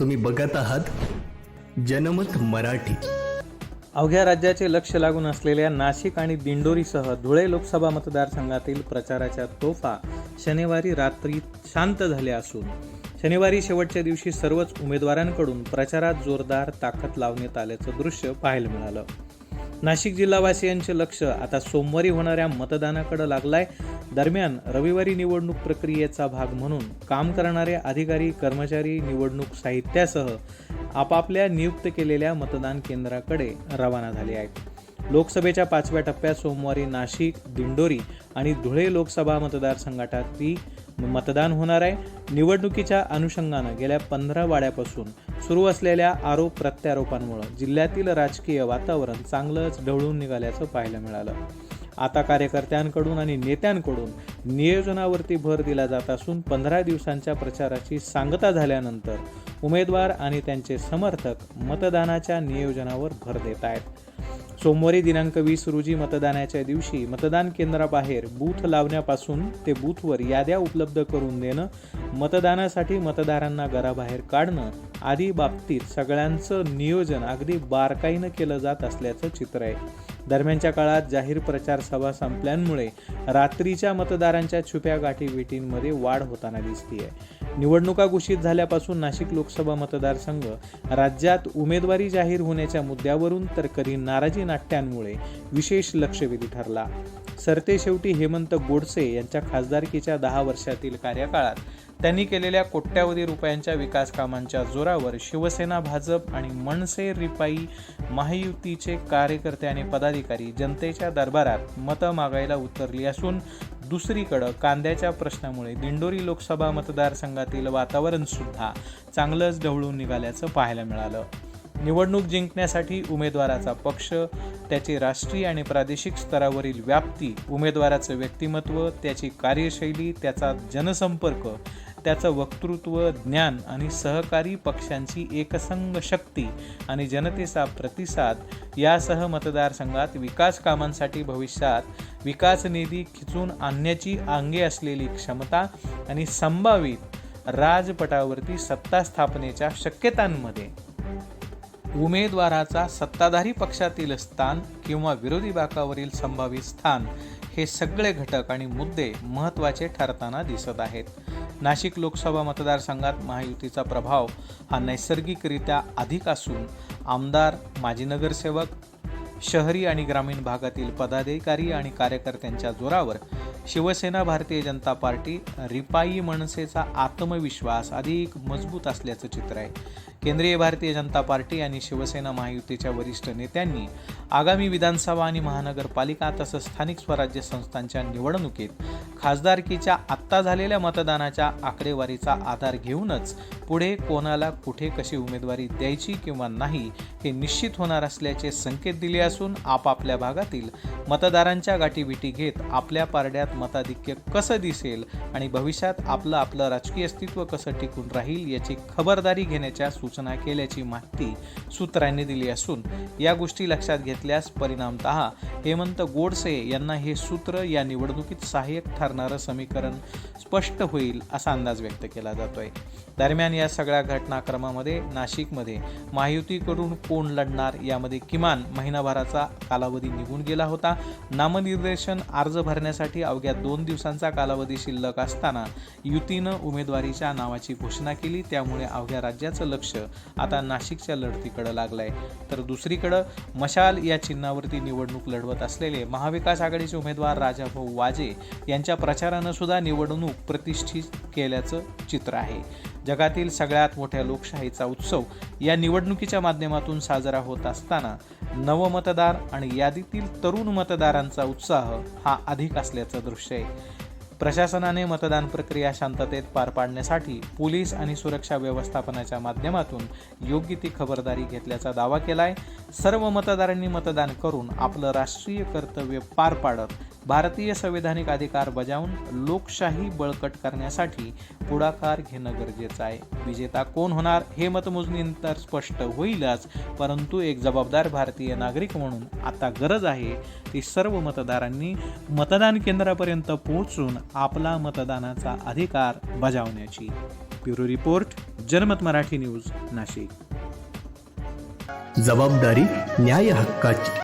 तुम्ही बघत आहात जनमत मराठी. अवघ्या राज्याचे लक्ष लागून असलेल्या नाशिक आणि दिंडोरीसह धुळे लोकसभा मतदारसंघातील प्रचाराच्या तोफा शनिवारी रात्री शांत झाल्या असून शनिवारी शेवटच्या दिवशी सर्वच उमेदवारांकडून प्रचारात जोरदार ताकद लावण्यात आल्याचं दृश्य पाहायला मिळालं. नाशिक जिल्हावासियांचे लक्ष आता सोमवारी होणाऱ्या मतदानाकडे लागलाय. दरम्यान रविवारी निवडणूक प्रक्रियेचा भाग म्हणून काम करणारे अधिकारी कर्मचारी निवडणूक साहित्यासह आपापल्या नियुक्त केलेल्या मतदान केंद्राकडे रवाना झाले आहेत. लोकसभेच्या पाचव्या टप्प्यात सोमवारी नाशिक दिंडोरी आणि धुळे लोकसभा मतदारसंघासाठी मतदान होणार आहे. निवडणुकीच्या अनुषंगानं गेल्या पंधरा वाड्यापासून सुरू असलेल्या आरोप प्रत्यारोपांमुळं जिल्ह्यातील राजकीय वातावरण चांगलंच ढवळून निघाल्याचं पाहायला मिळालं. आता कार्यकर्त्यांकडून आणि नेत्यांकडून नियोजनावरती भर दिला जात असून पंधरा दिवसांच्या प्रचाराची सांगता झाल्यानंतर उमेदवार आणि त्यांचे समर्थक मतदानाच्या नियोजनावर भर देत आहेत. सोमवारी दिनांक वीस रोजी मतदानाच्या दिवशी मतदान केंद्राबाहेर बूथ लावण्यापासून ते बूथवर याद्या उपलब्ध करून देणं मतदानासाठी मतदारांना घराबाहेर काढणं आदी बाबतीत सगळ्यांचं नियोजन अगदी बारकाईनं केलं जात असल्याचं चित्र आहे. दरम्यानच्या काळात जाहीर प्रचार सभा संपल्यामुळे रात्रीच्या मतदारांच्या छुप्या गाठीभेटींमध्ये वाढ होताना दिसतीये. निवडणुका घोषित झाल्यापासून नाशिक लोकसभा मतदारसंघ राज्यात उमेदवारी जाहीर होण्याच्या मुद्द्यावरून तर कधी नाराजी नाट्यांमुळे विशेष लक्षवेधी ठरला. सरते शेवटी हेमंत गोडसे यांच्या खासदारकीच्या दहा वर्षातील कार्यकाळात त्यांनी केलेल्या कोट्यावधी रुपयांच्या विकास कामांच्या जोरावर शिवसेना भाजप आणि मनसे रिपाई महायुतीचे कार्यकर्ते आणि पदाधिकारी जनतेच्या दरबारात मतं मागायला उतरली असून दुसरीकडं कांद्याच्या प्रश्नामुळे दिंडोरी लोकसभा मतदारसंघातील वातावरण सुद्धा चांगलंच ढवळून निघाल्याचं पाहायला मिळालं. निवडणूक जिंकण्यासाठी उमेदवाराचा पक्ष त्याची राष्ट्रीय आणि प्रादेशिक स्तरावरील व्याप्ती उमेदवाराचं व्यक्तिमत्व त्याची कार्यशैली त्याचा जनसंपर्क त्याचं वक्तृत्व ज्ञान आणि सहकारी पक्षांची एकसंघ शक्ती आणि जनतेचा प्रतिसाद यासह मतदारसंघात विकास कामांसाठी भविष्यात विकास निधी खिचून आणण्याची अंगे असलेली क्षमता आणि संभावित राजपटावरती सत्ता स्थापनेच्या शक्यतांमध्ये. उमेदवाराचा सत्ताधारी पक्षातील स्थान किंवा विरोधी बाकावरील संभावित स्थान हे सगळे घटक आणि मुद्दे महत्त्वाचे ठरताना दिसत आहेत. नाशिक लोकसभा मतदारसंघात महायुतीचा प्रभाव हा नैसर्गिकरित्या अधिक असून आमदार माजी नगरसेवक शहरी आणि ग्रामीण भागातील पदाधिकारी आणि कार्यकर्त्यांच्या जोरावर शिवसेना भारतीय जनता पार्टी रिपाई मनसेचा आत्मविश्वास अधिक मजबूत असल्याचं चित्र आहे. केंद्रीय भारतीय जनता पार्टी आणि शिवसेना महायुतीच्या वरिष्ठ नेत्यांनी आगामी विधानसभा आणि महानगरपालिका तसंच स्थानिक स्वराज्य संस्थांच्या निवडणुकीत खासदारकीच्या आत्ता झालेल्या मतदानाच्या आकडेवारीचा आधार घेऊनच पुढे कोणाला कुठे कशी उमेदवारी द्यायची किंवा नाही हे निश्चित होणार असल्याचे संकेत दिले असून आपापल्या भागातील मतदारांच्या गाठीभेटी घेत आपल्या पारड्यात मताधिक्य कसं दिसेल आणि भविष्यात आपलं आपलं राजकीय अस्तित्व कसं टिकून राहील याची खबरदारी घेण्याच्या सूचना केल्याची माहिती सूत्रांनी दिली असून या गोष्टी लक्षात घेतल्यास परिणामत हेमंत गोडसे यांना हे सूत्र या निवडणुकीत सहाय्यक ठरणारं समीकरण स्पष्ट होईल असा अंदाज व्यक्त केला जातोय. दरम्यान या सगळ्या घटनाक्रमामध्ये नाशिकमध्ये महायुतीकडून कोण लढणार यामध्ये किमान महिनाभराचा कालावधी निघून गेला होता. नामनिर्देशन अर्ज भरण्यासाठी अवघ्या दोन दिवसांचा कालावधी शिल्लक असताना युतीनं उमेदवारीच्या नावाची घोषणा केली. त्यामुळे अवघ्या राज्याचं लक्ष आता नाशिकच्या लढतीकडं लागलंय. तर दुसरीकडं मशाल या चिन्हावरती निवडणूक लढवत असलेले महाविकास आघाडीचे उमेदवार राजाभाऊ वाजे यांच्या प्रचारानं सुद्धा निवडणूक प्रतिष्ठित केल्याचं चित्र आहे. जगातील सगळ्यात मोठ्या लोकशाहीचा उत्सव या निवडणुकीच्या माध्यमातून साजरा होत असताना नवमतदार आणि यादीतील तरुण मतदारांचा उत्साह हा अधिक असल्याचं दृश्य आहे. प्रशासनाने मतदान प्रक्रिया शांततेत पार पाडण्यासाठी पोलीस आणि सुरक्षा व्यवस्थापनाच्या माध्यमातून योग्य ती खबरदारी घेतल्याचा दावा केला आहे सर्व मतदारांनी मतदान करून आपलं राष्ट्रीय कर्तव्य पार पाडत भारतीय संवैधानिक अधिकार बजावून लोकशाही बळकट करण्यासाठी पुढाकार घेणं गरजेचं आहे. विजेता कोण होणार हे मतमोजणीनंतर स्पष्ट होईलच परंतु एक जबाबदार भारतीय नागरिक म्हणून आता गरज आहे ती सर्व मतदारांनी मतदान केंद्रापर्यंत पोहोचून आपला मतदानाचा अधिकार बजावण्याची. ब्युरो रिपोर्ट जनमत मराठी न्यूज नाशिक. जबाबदारी न्याय हक्काची.